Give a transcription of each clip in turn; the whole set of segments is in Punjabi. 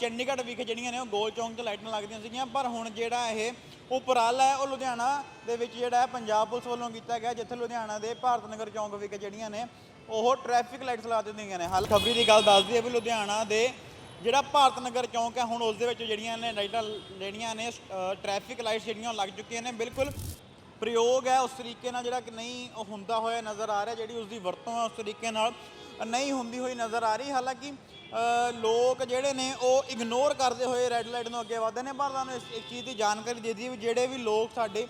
ਚੰਡੀਗੜ੍ਹ ਵਿਖੇ ਜਿਹੜੀਆਂ ਨੇ ਉਹ ਗੋਲ ਚੌਂਕ 'ਚ ਲਾਈਟਾਂ ਲੱਗਦੀਆਂ ਸੀਗੀਆਂ, ਪਰ ਹੁਣ ਜਿਹੜਾ ਇਹ ਉਪਰਾਲਾ ਹੈ, ਉਹ ਲੁਧਿਆਣਾ ਦੇ ਵਿੱਚ ਜਿਹੜਾ ਹੈ, ਪੰਜਾਬ ਪੁਲਿਸ ਵੱਲੋਂ ਕੀਤਾ ਗਿਆ, ਜਿੱਥੇ ਲੁਧਿਆਣਾ ਦੇ ਭਾਰਤ ਨਗਰ ਚੌਂਕ ਵਿਖੇ ਜਿਹੜੀਆਂ ਨੇ, ਉਹ ਟ੍ਰੈਫਿਕ ਲਾਈਟਸ ਲਾ ਦਿੱਤੀਆਂ ਨੇ। ਹਾਲ ਖਬਰੀ ਦੀ ਗੱਲ ਦੱਸਦੀ ਹੈ ਵੀ ਲੁਧਿਆਣਾ ਦੇ ਜਿਹੜਾ ਭਾਰਤ ਨਗਰ ਚੌਂਕ ਹੈ, ਹੁਣ ਉਸ ਦੇ ਵਿੱਚ ਜਿਹੜੀਆਂ ਨੇ ਲਾਈਟਾਂ ਜਿਹੜੀਆਂ ਨੇ ਟ੍ਰੈਫਿਕ ਲਾਈਟਸ ਜਿਹੜੀਆਂ ਉਹ ਲੱਗ ਚੁੱਕੀਆਂ ਨੇ। ਬਿਲਕੁਲ ਪ੍ਰਯੋਗ ਹੈ, ਉਸ ਤਰੀਕੇ ਨਾਲ ਜਿਹੜਾ ਕਿ ਨਹੀਂ ਉਹ ਹੁੰਦਾ ਹੋਇਆ ਨਜ਼ਰ ਆ ਰਿਹਾ, ਜਿਹੜੀ ਉਸ ਦੀ ਵਰਤੋਂ ਹੈ, ਉਸ ਤਰੀਕੇ ਨਾਲ ਨਹੀਂ ਹੁੰਦੀ ਹੋਈ ਨਜ਼ਰ ਆ ਰਹੀ। ਹਾਲਾਂਕਿ ਲੋਕ ਜਿਹੜੇ ਨੇ ਉਹ ਇਗਨੋਰ ਕਰਦੇ ਹੋਏ ਰੈੱਡ ਲਾਈਟ ਨੂੰ ਅੱਗੇ ਵਧਦੇ ਨੇ, ਪਰ ਤੁਹਾਨੂੰ ਇਸ ਇੱਕ ਚੀਜ਼ ਦੀ ਜਾਣਕਾਰੀ ਦੇ ਦਈਏ ਵੀ ਜਿਹੜੇ ਵੀ ਲੋਕ ਸਾਡੇ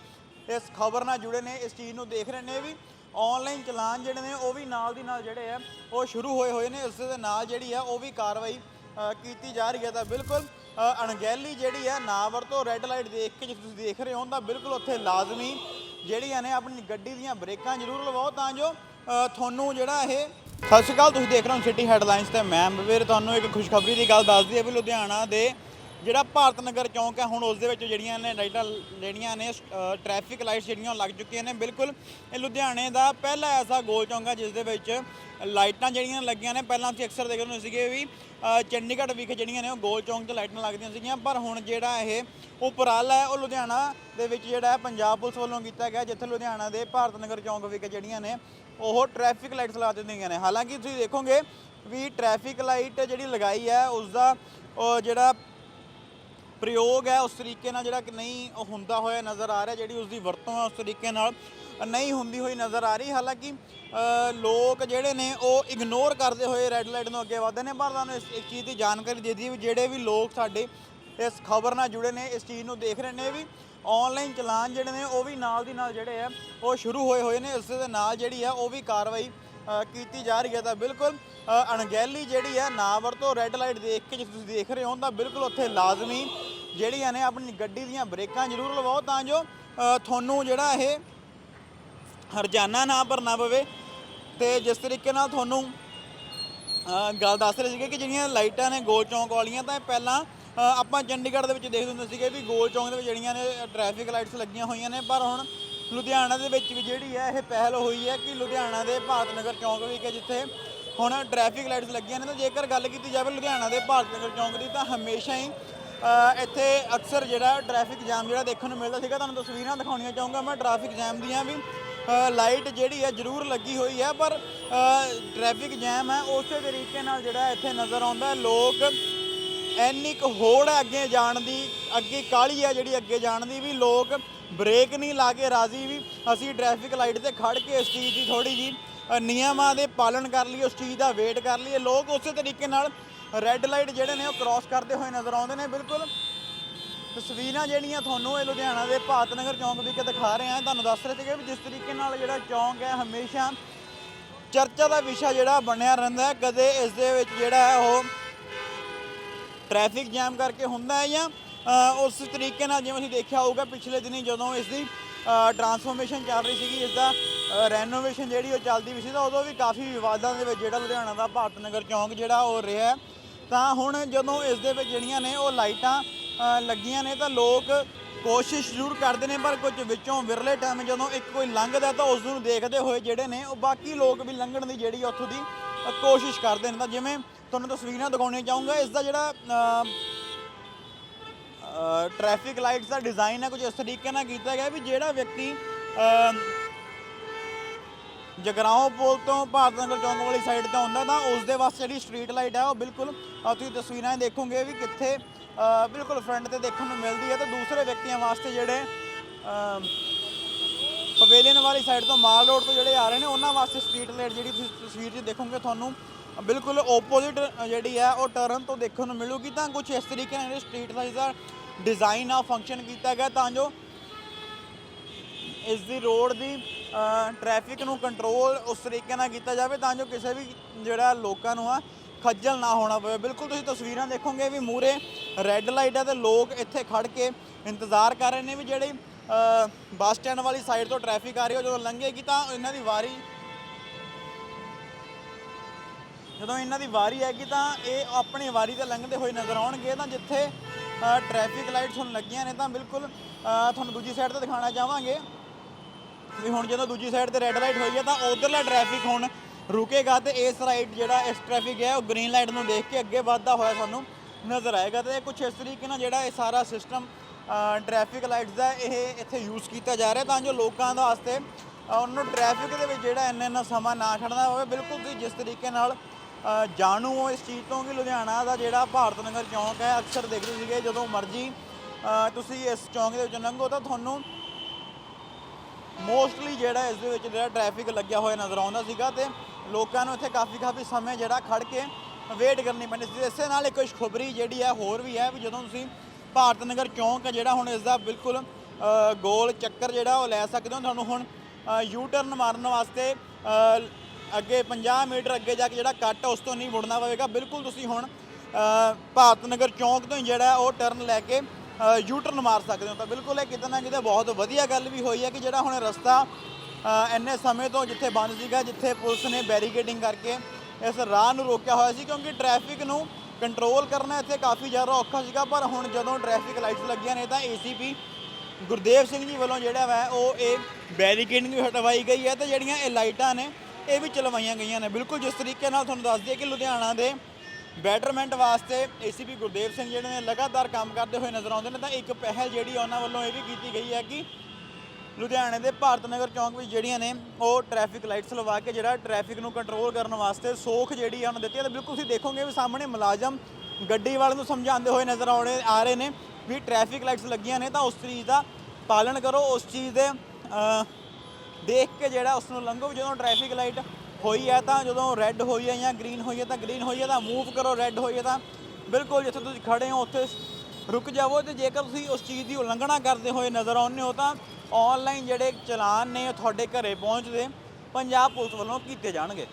ਇਸ ਖਬਰ ਨਾਲ ਜੁੜੇ ਨੇ, ਇਸ ਚੀਜ਼ ਨੂੰ ਦੇਖ ਰਹੇ ਨੇ ਵੀ ਆਨਲਾਈਨ ਚਲਾਨ ਜਿਹੜੇ ਨੇ ਉਹ ਵੀ ਨਾਲ ਦੀ ਨਾਲ ਜਿਹੜੇ ਆ, ਉਹ ਸ਼ੁਰੂ ਹੋਏ ਹੋਏ ਨੇ, ਇਸ ਦੇ ਨਾਲ ਜਿਹੜੀ ਆ ਉਹ ਵੀ ਕਾਰਵਾਈ ਕੀਤੀ ਜਾ ਰਹੀ ਹੈ ਤਾਂ ਬਿਲਕੁਲ ਅਣਗਹਿਲੀ ਜਿਹੜੀ ਹੈ ਨਾ ਵਰਤੋ ਰੈੱਡ ਲਾਈਟ ਦੇਖ ਕੇ ਜੇ ਤੁਸੀਂ ਦੇਖ ਰਹੇ ਹੋ ਤਾਂ ਬਿਲਕੁਲ ਉੱਥੇ ਲਾਜ਼ਮੀ ਜਿਹੜੀਆਂ ਨੇ ਆਪਣੀ ਗੱਡੀ ਦੀਆਂ ਬ੍ਰੇਕਾਂ ਜ਼ਰੂਰ ਲਵਾਓ ਤਾਂ ਜੋ ਤੁਹਾਨੂੰ ਜਿਹੜਾ ਇਹ ਸਤਿ ਸ਼੍ਰੀ ਅਕਾਲ, ਤੁਸੀਂ ਦੇਖ ਰਹੇ ਹੋ ਸਿਟੀ ਹੈਡਲਾਈਨਸ ਤੇ ਮੈਂ ਵੀਰ ਤੁਹਾਨੂੰ ਇੱਕ ਖੁਸ਼ਖਬਰੀ ਦੀ ਗੱਲ ਦੱਸਦੀ ਹੈ ਵੀ ਲੁਧਿਆਣਾ ਦੇ ਜਿਹੜਾ ਭਾਰਤ ਨਗਰ ਚੌਂਕ ਹੈ, ਹੁਣ ਉਸ ਦੇ ਵਿੱਚ ਜਿਹੜੀਆਂ ਨੇ ਲਾਈਟਾਂ ਜਿਹੜੀਆਂ ਨੇ ਟ੍ਰੈਫਿਕ ਲਾਈਟਸ ਜਿਹੜੀਆਂ ਉਹ ਲੱਗ ਚੁੱਕੀਆਂ ਨੇ। ਬਿਲਕੁਲ, ਇਹ ਲੁਧਿਆਣੇ ਦਾ ਪਹਿਲਾ ਐਸਾ ਗੋਲ ਚੌਂਕ ਹੈ, ਜਿਸ ਦੇ ਵਿੱਚ ਲਾਈਟਾਂ ਜਿਹੜੀਆਂ ਲੱਗੀਆਂ ਨੇ। ਪਹਿਲਾਂ ਅਸੀਂ ਅਕਸਰ ਦੇਖਦੇ ਹੁੰਦੇ ਸੀਗੇ ਵੀ ਚੰਡੀਗੜ੍ਹ ਵਿਖੇ ਜਿਹੜੀਆਂ ਨੇ ਉਹ ਗੋਲ ਚੌਂਕ 'ਚ ਲਾਈਟਾਂ ਲੱਗਦੀਆਂ ਸੀਗੀਆਂ, ਪਰ ਹੁਣ ਜਿਹੜਾ ਇਹ ਉਪਰਾਲਾ ਹੈ, ਉਹ ਲੁਧਿਆਣਾ ਦੇ ਵਿੱਚ ਜਿਹੜਾ ਹੈ, ਪੰਜਾਬ ਪੁਲਿਸ ਵੱਲੋਂ ਕੀਤਾ ਗਿਆ, ਜਿੱਥੇ ਲੁਧਿਆਣਾ ਦੇ ਭਾਰਤ ਨਗਰ ਚੌਂਕ ਵਿਖੇ ਜਿਹੜੀਆਂ ਨੇ ਉਹ ਟ੍ਰੈਫਿਕ ਲਾਈਟਸ ਲਾ ਦਿੱਤੀਆਂ ਨੇ। ਹਾਲਾਂਕਿ ਤੁਸੀਂ ਦੇਖੋਗੇ ਵੀ ਟ੍ਰੈਫਿਕ ਲਾਈਟ ਜਿਹੜੀ ਲਗਾਈ ਹੈ ਉਸ ਦਾ ਜਿਹੜਾ ਪ੍ਰਯੋਗ ਹੈ, ਉਸ ਤਰੀਕੇ ਨਾਲ ਜਿਹੜਾ ਕਿ ਨਹੀਂ ਹੁੰਦਾ ਹੋਇਆ ਨਜ਼ਰ ਆ ਰਿਹਾ, ਜਿਹੜੀ ਉਸ ਦੀ ਵਰਤੋਂ ਹੈ, ਉਸ ਤਰੀਕੇ ਨਾਲ ਨਹੀਂ ਹੁੰਦੀ ਹੋਈ ਨਜ਼ਰ ਆ ਰਹੀ। ਹਾਲਾਂਕਿ ਲੋਕ ਜਿਹੜੇ ਨੇ, ਉਹ ਇਗਨੋਰ ਕਰਦੇ ਹੋਏ ਰੈੱਡ ਲਾਈਟ ਨੂੰ ਅੱਗੇ ਵਧਦੇ ਨੇ, ਪਰ ਤੁਹਾਨੂੰ ਇਸ ਇੱਕ ਚੀਜ਼ ਦੀ ਜਾਣਕਾਰੀ ਦੇ ਦਈਏ ਵੀ ਜਿਹੜੇ ਵੀ ਲੋਕ ਸਾਡੇ ਇਸ ਖਬਰ ਨਾਲ ਜੁੜੇ ਨੇ, ਇਸ ਚੀਜ਼ ਨੂੰ ਦੇਖ ਰਹੇ ਨੇ ਵੀ ਆਨਲਾਈਨ ਚਲਾਨ ਜਿਹੜੇ ਨੇ, ਉਹ ਵੀ ਨਾਲ ਦੀ ਨਾਲ ਜਿਹੜੇ ਆ, ਉਹ ਸ਼ੁਰੂ ਹੋਏ ਹੋਏ ਨੇ। ਇਸ ਦੇ ਨਾਲ ਜਿਹੜੀ ਆ, ਉਹ ਵੀ ਕਾਰਵਾਈ ਕੀਤੀ ਜਾ ਰਹੀ ਹੈ ਤਾਂ ਬਿਲਕੁਲ ਅਣਗਹਿਲੀ ਜਿਹੜੀ ਹੈ ਨਾ ਵਰਤੋ ਰੈੱਡ ਲਾਈਟ ਦੇਖ ਕੇ ਜੇ ਤੁਸੀਂ ਦੇਖ ਰਹੇ ਹੋ ਤਾਂ ਬਿਲਕੁਲ ਉੱਥੇ ਲਾਜ਼ਮੀ ਜਿਹੜੀਆਂ ਨੇ ਆਪਣੀ ਗੱਡੀ ਦੀਆਂ ਬ੍ਰੇਕਾਂ ਜ਼ਰੂਰ ਲਵਾਓ ਤਾਂ ਜੋ ਤੁਹਾਨੂੰ ਜਿਹੜਾ ਇਹ ਹਰਜਾਨਾ ਨਾ ਭਰਨਾ ਪਵੇ। ਤੇ ਜਿਸ ਤਰੀਕੇ ਨਾਲ ਤੁਹਾਨੂੰ ਗੱਲ ਦੱਸ ਰਹੇ ਸੀਗੇ ਕਿ ਜਿਹੜੀਆਂ ਲਾਈਟਾਂ ਨੇ ਗੋਲ ਚੌਂਕ ਵਾਲੀਆਂ, ਤਾਂ ਇਹ ਪਹਿਲਾਂ ਆਪਾਂ ਚੰਡੀਗੜ੍ਹ ਦੇ ਵਿੱਚ ਦੇਖਦੇ ਹੁੰਦੇ ਸੀਗੇ ਵੀ ਗੋਲ ਚੌਂਕ ਦੇ ਵਿੱਚ ਜਿਹੜੀਆਂ ਨੇ ਟ੍ਰੈਫਿਕ ਲਾਈਟਸ ਲੱਗੀਆਂ ਹੋਈਆਂ ਨੇ ਪਰ ਹੁਣ ਲੁਧਿਆਣਾ ਦੇ ਵਿੱਚ ਵੀ ਜਿਹੜੀ ਹੈ ਇਹ ਪਹਿਲ ਹੋਈ ਹੈ ਕਿ ਲੁਧਿਆਣਾ ਦੇ ਭਾਰਤ ਨਗਰ ਚੌਂਕ ਵੀ ਕਿ ਜਿੱਥੇ ਹੁਣ ਟ੍ਰੈਫਿਕ ਲਾਈਟਸ ਲੱਗੀਆਂ ਨੇ ਤਾਂ ਜੇਕਰ ਗੱਲ ਕੀਤੀ ਜਾਵੇ ਲੁਧਿਆਣਾ ਦੇ ਭਾਰਤ ਨਗਰ ਚੌਂਕ ਦੀ ਤਾਂ ਹਮੇਸ਼ਾ ਹੀ ਇੱਥੇ ਅਕਸਰ ਜਿਹੜਾ ਟ੍ਰੈਫਿਕ ਜਾਮ ਜਿਹੜਾ ਦੇਖਣ ਨੂੰ ਮਿਲਦਾ ਸੀਗਾ। ਤੁਹਾਨੂੰ ਤਸਵੀਰਾਂ ਦਿਖਾਉਣੀਆਂ ਚਾਹੂੰਗਾ ਮੈਂ ਟ੍ਰੈਫਿਕ ਜਾਮ ਦੀਆਂ ਵੀ ਲਾਈਟ ਜਿਹੜੀ ਹੈ ਜ਼ਰੂਰ ਲੱਗੀ ਹੋਈ ਹੈ ਪਰ ਅ, ਟ੍ਰੈਫਿਕ ਜੈਮ ਹੈ ਉਸੇ ਤਰੀਕੇ ਨਾਲ ਜਿਹੜਾ ਇੱਥੇ ਨਜ਼ਰ ਆਉਂਦਾ ਲੋਕ ਇੰਨੀ ਕੁ ਹੋੜ ਹੈ ਅੱਗੇ ਜਾਣ ਦੀ, ਅੱਗੇ ਕਾਲੀ ਹੈ ਜਿਹੜੀ ਅੱਗੇ ਜਾਣ ਦੀ ਵੀ ਲੋਕ ਬ੍ਰੇਕ ਨਹੀਂ ਲਾ ਕੇ ਰਾਜ਼ੀ ਵੀ। ਅਸੀਂ ਟ੍ਰੈਫਿਕ ਲਾਈਟ ਤੇ ਖੜ ਕੇ ਇਸ ਚੀਜ਼ ਦੀ ਥੋੜੀ ਜੀ ਨਿਯਮਾਂ ਦੇ ਪਾਲਣ ਕਰ ਲਈਏ, ਉਸ ਚੀਜ਼ ਦਾ ਵੇਟ ਕਰ ਲਈਏ। ਲੋਕ ਉਸੇ ਤਰੀਕੇ ਨਾਲ ਰੈੱਡ ਲਾਈਟ ਜਿਹੜੇ ਨੇ ਉਹ ਕ੍ਰਾਸ ਕਰਦੇ ਹੋਏ ਨਜ਼ਰ ਆਉਂਦੇ ਨੇ। ਬਿਲਕੁਲ ਤਸਵੀਰਾਂ ਜਿਹੜੀਆਂ ਤੁਹਾਨੂੰ ਇਹ ਲੁਧਿਆਣਾ ਦੇ ਭਾਰਤ ਨਗਰ ਚੌਂਕ ਵਿਖੇ ਦਿਖਾ ਰਹੇ ਹਾਂ। ਤੁਹਾਨੂੰ ਦੱਸ ਰਹੇ ਸੀਗੇ ਵੀ ਜਿਸ ਤਰੀਕੇ ਨਾਲ ਜਿਹੜਾ ਚੌਂਕ ਹੈ, ਹਮੇਸ਼ਾ ਚਰਚਾ ਦਾ ਵਿਸ਼ਾ ਜਿਹੜਾ ਬਣਿਆ ਰਹਿੰਦਾ ਕਦੇ ਇਸ ਦੇ ਵਿੱਚ ਜਿਹੜਾ ਹੈ ਉਹ ਟ੍ਰੈਫਿਕ ਜੈਮ ਕਰਕੇ ਹੁੰਦਾ ਹੈ ਜਾਂ ਉਸ ਤਰੀਕੇ ਨਾਲ ਜਿਵੇਂ ਅਸੀਂ ਦੇਖਿਆ ਹੋਊਗਾ ਪਿਛਲੇ ਦਿਨੀ ਜਦੋਂ ਇਸ ਦੀ ਟਰਾਂਸਫਰਮੇਸ਼ਨ ਚੱਲ ਰਹੀ ਸੀਗੀ, ਇਸ ਦਾ ਰੈਨੋਵੇਸ਼ਨ ਜਿਹੜੀ ਉਹ ਚੱਲਦੀ ਵੀ ਸੀ, ਤਾਂ ਉਦੋਂ ਵੀ ਕਾਫੀ ਵਿਵਾਦਾਂ ਦੇ ਵਿੱਚ ਜਿਹੜਾ ਲੁਧਿਆਣਾ ਦਾ ਭਾਰਤ ਨਗਰ ਚੌਂਕ ਜਿਹੜਾ ਉਹ ਰਿਹਾ। ਤਾਂ ਹੁਣ ਜਦੋਂ ਇਸ ਦੇ ਵਿੱਚ ਜਿਹੜੀਆਂ ਨੇ ਉਹ ਲਾਈਟਾਂ ਲੱਗੀਆਂ ਨੇ, ਤਾਂ ਲੋਕ ਕੋਸ਼ਿਸ਼ ਜ਼ਰੂਰ ਕਰਦੇ ਨੇ, ਪਰ ਕੁਝ ਵਿੱਚੋਂ ਵਿਰਲੇ ਟਾਈਮ ਜਦੋਂ ਇੱਕ ਕੋਈ ਲੰਘਦਾ ਤਾਂ ਉਸ ਨੂੰ ਦੇਖਦੇ ਹੋਏ ਜਿਹੜੇ ਨੇ ਉਹ ਬਾਕੀ ਲੋਕ ਵੀ ਲੰਘਣ ਦੀ ਜਿਹੜੀ ਉੱਥੋਂ ਦੀ ਕੋਸ਼ਿਸ਼ ਕਰਦੇ ਨੇ ਤਾਂ ਜਿਵੇਂ ਤੁਹਾਨੂੰ ਤਸਵੀਰਾਂ ਦਿਖਾਉਣੀਆਂ ਚਾਹੂੰਗਾ ਇਸ ਦਾ ਜਿਹੜਾ ਅ, ਟ੍ਰੈਫਿਕ ਲਾਈਟਸ ਦਾ ਡਿਜ਼ਾਈਨ ਹੈ ਕੁਝ ਇਸ ਤਰੀਕੇ ਨਾਲ ਕੀਤਾ ਗਿਆ ਵੀ ਜਿਹੜਾ ਵਿਅਕਤੀ ਅ, ਪੁਲ ਤੋਂ ਭਾਰਤ ਨਗਰ ਚੌਂਕ ਵਾਲੀ ਸਾਈਡ ਤੇ ਆਉਂਦਾ ਤਾਂ ਉਸ ਦੇ ਵਾਸਤੇ ਜਿਹੜੀ ਸਟਰੀਟ ਲਾਈਟ ਹੈ ਉਹ ਬਿਲਕੁਲ ਤੁਸੀਂ ਤਸਵੀਰਾਂ ਦੇਖੋਗੇ ਵੀ ਕਿੱਥੇ ਬਿਲਕੁਲ ਫਰੰਟ ਤੇ ਦੇਖਣ ਨੂੰ ਮਿਲਦੀ ਹੈ ਤੇ ਦੂਸਰੇ ਵਿਅਕਤੀਆਂ ਵਾਸਤੇ ਜਿਹੜੇ ਪਵੇਲੀਅਨ ਵਾਲੀ ਸਾਈਡ ਤੋਂ ਮਾਲ ਰੋਡ ਤੋਂ ਜਿਹੜੇ ਆ ਰਹੇ ਨੇ, ਉਹਨਾਂ ਵਾਸਤੇ ਸਟਰੀਟ ਲਾਈਟ ਜਿਹੜੀ ਤੁਸੀਂ ਤਸਵੀਰ 'ਚ ਦੇਖੋਗੇ, ਤੁਹਾਨੂੰ ਬਿਲਕੁਲ ਆਪੋਜ਼ਿਟ ਜਿਹੜੀ ਹੈ, ਉਹ ਟਰਨ ਤੋਂ ਦੇਖਣ ਨੂੰ ਮਿਲੂਗੀ। ਤਾਂ ਕੁਝ ਇਸ ਤਰੀਕੇ ਨਾਲ ਸਟਰੀਟ ਲਾਈਟ ਦਾ ਡਿਜ਼ਾਈਨ ਆ ਫੰਕਸ਼ਨ ਕੀਤਾ ਗਿਆ, ਤਾਂ ਜੋ ਇਸ ਦੀ ਰੋਡ ਦੀ ਟ੍ਰੈਫਿਕ ਨੂੰ ਕੰਟਰੋਲ ਉਸ ਤਰੀਕੇ ਨਾਲ ਕੀਤਾ ਜਾਵੇ, ਤਾਂ ਜੋ ਕਿਸੇ ਵੀ ਜਿਹੜਾ ਲੋਕਾਂ ਨੂੰ ਆ, ਖੱਜਲ ਨਾ ਹੋਣਾ ਪਵੇ। ਬਿਲਕੁਲ ਤੁਸੀਂ ਤਸਵੀਰਾਂ ਦੇਖੋਗੇ ਵੀ ਮੂਰੇ ਰੈੱਡ ਲਾਈਟ ਹੈ ਤੇ ਲੋਕ ਇੱਥੇ ਖੜ ਕੇ ਇੰਤਜ਼ਾਰ ਕਰ ਰਹੇ ਨੇ ਵੀ ਜਿਹੜੀ ਬੱਸ ਸਟੈਂਡ ਵਾਲੀ ਸਾਈਡ ਤੋਂ ਟ੍ਰੈਫਿਕ ਆ ਰਹੀ ਹੋ। ਜਦੋਂ ਲੰਘੇਗੀ ਤਾਂ ਇਹਨਾਂ ਦੀ ਵਾਰੀ ਜਦੋਂ ਇਹਨਾਂ ਦੀ ਵਾਰੀ ਆਏਗੀ ਤਾਂ ਇਹ ਆਪਣੀ ਵਾਰੀ ਤੇ ਲੰਘਦੇ ਹੋਏ ਨਜ਼ਰ ਆਉਣਗੇ। ਤਾਂ ਜਿੱਥੇ ਟ੍ਰੈਫਿਕ ਲਾਈਟਸ ਹੁਣ ਲੱਗੀਆਂ ਨੇ ਤਾਂ ਬਿਲਕੁਲ ਤੁਹਾਨੂੰ ਦੂਜੀ ਸਾਈਡ ਤੇ ਦਿਖਾਉਣਾ ਚਾਹਾਂਗੇ। ਵੀ ਹੁਣ ਜਦੋਂ ਦੂਜੀ ਸਾਈਡ ਤੇ ਰੈੱਡ ਲਾਈਟ ਹੋਈ ਹੈ ਤਾਂ ਉਧਰਲਾ ਟ੍ਰੈਫਿਕ ਹੁਣ ਰੁਕੇਗਾ ਤੇ ਇਸ ਰਾਈਟ ਜਿਹੜਾ ਇਸ ਟ੍ਰੈਫਿਕ ਹੈ ਉਹ ਗ੍ਰੀਨ ਲਾਈਟ ਨੂੰ ਦੇਖ ਕੇ ਅੱਗੇ ਵੱਧਦਾ ਹੋਇਆ ਸਾਨੂੰ ਨਜ਼ਰ ਆਏਗਾ ਤੇ ਕੁਝ ਇਸ ਤਰੀਕੇ ਨਾਲ ਜਿਹੜਾ ਇਹ ਸਾਰਾ ਸਿਸਟਮ ਟ੍ਰੈਫਿਕ ਲਾਈਟਸ ਦਾ ਇਹ ਇੱਥੇ ਯੂਜ਼ ਕੀਤਾ ਜਾ ਰਿਹਾ ਤਾਂ ਜੋ ਲੋਕਾਂ ਦਾ ਵਾਸਤੇ ਅ, ਉਹਨਾਂ ਨੂੰ ਟ੍ਰੈਫਿਕ ਦੇ ਵਿੱਚ ਜਿਹੜਾ ਇੰਨਾ ਇੰਨਾ ਸਮਾਂ ਨਾ ਖੜਨਾ ਹੋਵੇ। ਬਿਲਕੁਲ ਤੁਸੀਂ ਜਿਸ ਤਰੀਕੇ ਨਾਲ ਜਾਣੂ ਹੋ ਇਸ ਚੀਜ਼ ਤੋਂ ਕਿ ਲੁਧਿਆਣਾ ਦਾ ਜਿਹੜਾ ਭਾਰਤ ਨਗਰ ਚੌਂਕ ਹੈ ਅਕਸਰ ਦੇਖਦੇ ਸੀਗੇ ਜਦੋਂ ਮਰਜ਼ੀ ਤੁਸੀਂ ਇਸ ਚੌਂਕ ਦੇ ਵਿੱਚ ਲੰਘੋ ਤਾਂ ਤੁਹਾਨੂੰ ਮੋਸਟਲੀ ਜਿਹੜਾ ਇਸ ਦੇ ਵਿੱਚ ਜਿਹੜਾ ਟ੍ਰੈਫਿਕ ਲੱਗਿਆ ਹੋਇਆ ਨਜ਼ਰ ਆਉਂਦਾ ਸੀਗਾ ਤੇ ਲੋਕਾਂ ਨੂੰ ਇੱਥੇ ਕਾਫੀ ਕਾਫੀ ਸਮੇਂ ਜਿਹੜਾ ਖੜ ਕੇ ਵੇਟ ਕਰਨੀ ਪੈਂਦੀ ਸੀ। ਇਸੇ ਨਾਲ ਇੱਕ ਖੁਸ਼ਖਬਰੀ ਜਿਹੜੀ ਹੈ ਹੋਰ ਵੀ ਹੈ ਵੀ ਜਦੋਂ ਤੁਸੀਂ ਭਾਰਤ ਨਗਰ ਚੌਂਕ ਹੈ, ਜਿਹੜਾ ਹੁਣ ਇਸ ਦਾ ਬਿਲਕੁਲ ਗੋਲ ਚੱਕਰ ਜਿਹੜਾ ਉਹ ਲੈ ਸਕਦੇ ਹੋ। ਤੁਹਾਨੂੰ ਹੁਣ ਯੂ ਟਰਨ ਮਾਰਨ ਵਾਸਤੇ ਅੱਗੇ 50 ਮੀਟਰ ਅੱਗੇ ਜਾ ਕੇ ਜਿਹੜਾ ਕੱਟ ਉਸ ਤੋਂ ਨਹੀਂ ਮੁੜਨਾ ਪਵੇਗਾ। ਬਿਲਕੁਲ ਤੁਸੀਂ ਹੁਣ ਭਾਰਤ ਨਗਰ ਚੌਂਕ ਤੋਂ ਹੀ ਜਿਹੜਾ ਉਹ ਟਰਨ ਲੈ ਕੇ ਯੂ ਟਰਨ ਮਾਰ ਸਕਦੇ ਹੋ। ਤਾਂ ਬਿਲਕੁਲ ਇਹ ਕਿਤੇ ਨਾ ਕਿਤੇ ਬਹੁਤ ਵਧੀਆ ਗੱਲ ਵੀ ਹੋਈ ਹੈ ਕਿ ਜਿਹੜਾ ਹੁਣ ਰਸਤਾ ਇੰਨੇ ਸਮੇਂ ਤੋਂ ਜਿੱਥੇ ਬੰਦ ਸੀਗਾ, ਜਿੱਥੇ ਪੁਲਿਸ ਨੇ ਬੈਰੀਕੇਡਿੰਗ ਕਰਕੇ ਇਸ ਰਾਹ ਨੂੰ ਰੋਕਿਆ ਹੋਇਆ ਸੀ, ਕਿਉਂਕਿ ਟ੍ਰੈਫਿਕ ਨੂੰ ਕੰਟਰੋਲ ਕਰਨਾ ਇੱਥੇ ਕਾਫੀ ਜ਼ਿਆਦਾ ਔਖਾ ਸੀਗਾ, ਪਰ ਹੁਣ ਜਦੋਂ ਟ੍ਰੈਫਿਕ ਲਾਈਟਸ ਲੱਗੀਆਂ ਨੇ ਤਾਂ ਏਸੀਪੀ ਗੁਰਦੇਵ ਸਿੰਘ ਜੀ ਵੱਲੋਂ ਜਿਹੜਾ ਵਾ ਉਹ ਇਹ ਬੈਰੀਕੇਡਿੰਗ ਵੀ ਹਟਵਾਈ ਗਈ ਹੈ ਤੇ ਜਿਹੜੀਆਂ ਇਹ ਲਾਈਟਾਂ ਨੇ, ਇਹ ਵੀ ਚਲਵਾਈਆਂ ਗਈਆਂ ਨੇ। ਬਿਲਕੁਲ ਜਿਸ ਤਰੀਕੇ ਨਾਲ ਤੁਹਾਨੂੰ ਦੱਸ ਦਈਏ ਕਿ ਲੁਧਿਆਣਾ ਦੇ ਬੈਟਰਮੈਂਟ ਵਾਸਤੇ ਏਸੀਪੀ ਗੁਰਦੇਵ ਸਿੰਘ ਜਿਹੜੇ ਨੇ ਲਗਾਤਾਰ ਕੰਮ ਕਰਦੇ ਹੋਏ ਨਜ਼ਰ ਆਉਂਦੇ ਨੇ, ਤਾਂ ਇੱਕ ਪਹਿਲ ਜਿਹੜੀ ਉਹਨਾਂ ਵੱਲੋਂ ਇਹ ਵੀ ਕੀਤੀ ਗਈ ਹੈ ਕਿ ਲੁਧਿਆਣੇ ਦੇ ਭਾਰਤ ਨਗਰ ਚੌਂਕ ਵਿੱਚ ਜਿਹੜੀਆਂ ਨੇ ਉਹ ਟ੍ਰੈਫਿਕ ਲਾਈਟਸ ਲਵਾ ਕੇ ਜਿਹੜਾ ਟ੍ਰੈਫਿਕ ਨੂੰ ਕੰਟਰੋਲ ਕਰਨ ਵਾਸਤੇ ਸੋਖ ਜਿਹੜੀ ਆ ਉਹਨਾਂ ਦਿੱਤੀ ਹੈ ਤੇ ਬਿਲਕੁਲ ਤੁਸੀਂ ਦੇਖੋਗੇ ਵੀ ਸਾਹਮਣੇ ਮੁਲਾਜ਼ਮ ਗੱਡੀ ਵਾਲੇ ਨੂੰ ਸਮਝਾਉਂਦੇ ਹੋਏ ਨਜ਼ਰ ਆਉਣੇ ਆ ਰਹੇ ਨੇ ਵੀ ਟ੍ਰੈਫਿਕ ਲਾਈਟਸ ਲੱਗੀਆਂ ਨੇ ਤਾਂ ਉਸ ਚੀਜ਼ ਦਾ ਪਾਲਣ ਕਰੋ, ਉਸ ਚੀਜ਼ ਦੇ ਦੇਖ ਕੇ ਜਿਹੜਾ ਉਸ ਨੂੰ ਲੰਘੋ ਜਦੋਂ ਟ੍ਰੈਫਿਕ ਲਾਈਟ ਹੋਈ ਹੈ ਤਾਂ ਜਦੋਂ ਰੈੱਡ ਹੋਈ ਹੈ ਜਾਂ ਗ੍ਰੀਨ ਹੋਈ ਹੈ ਤਾਂ ਗ੍ਰੀਨ ਹੋਈ ਹੈ ਤਾਂ ਮੂਵ ਕਰੋ ਰੈੱਡ ਹੋਈ ਹੈ ਤਾਂ ਬਿਲਕੁਲ ਜਿੱਥੇ ਤੁਸੀਂ ਖੜੇ ਹੋ ਉੱਥੇ ਰੁਕ ਜਾਵੋ ਤੇ ਜੇਕਰ ਤੁਸੀਂ ਉਸ ਚੀਜ਼ ਦੀ ਉਲੰਘਣਾ ਕਰਦੇ ਹੋਏ ਨਜ਼ਰ ਆਉਂਦੇ ਹੋ ਤਾਂ ਆਨਲਾਈਨ ਜਿਹੜੇ ਚਲਾਨ ਨੇ ਉਹ ਤੁਹਾਡੇ ਘਰੇ ਪਹੁੰਚਦੇ ਪੰਜਾਬ ਪੁਲਿਸ ਵੱਲੋਂ ਕੀਤੇ ਜਾਣਗੇ।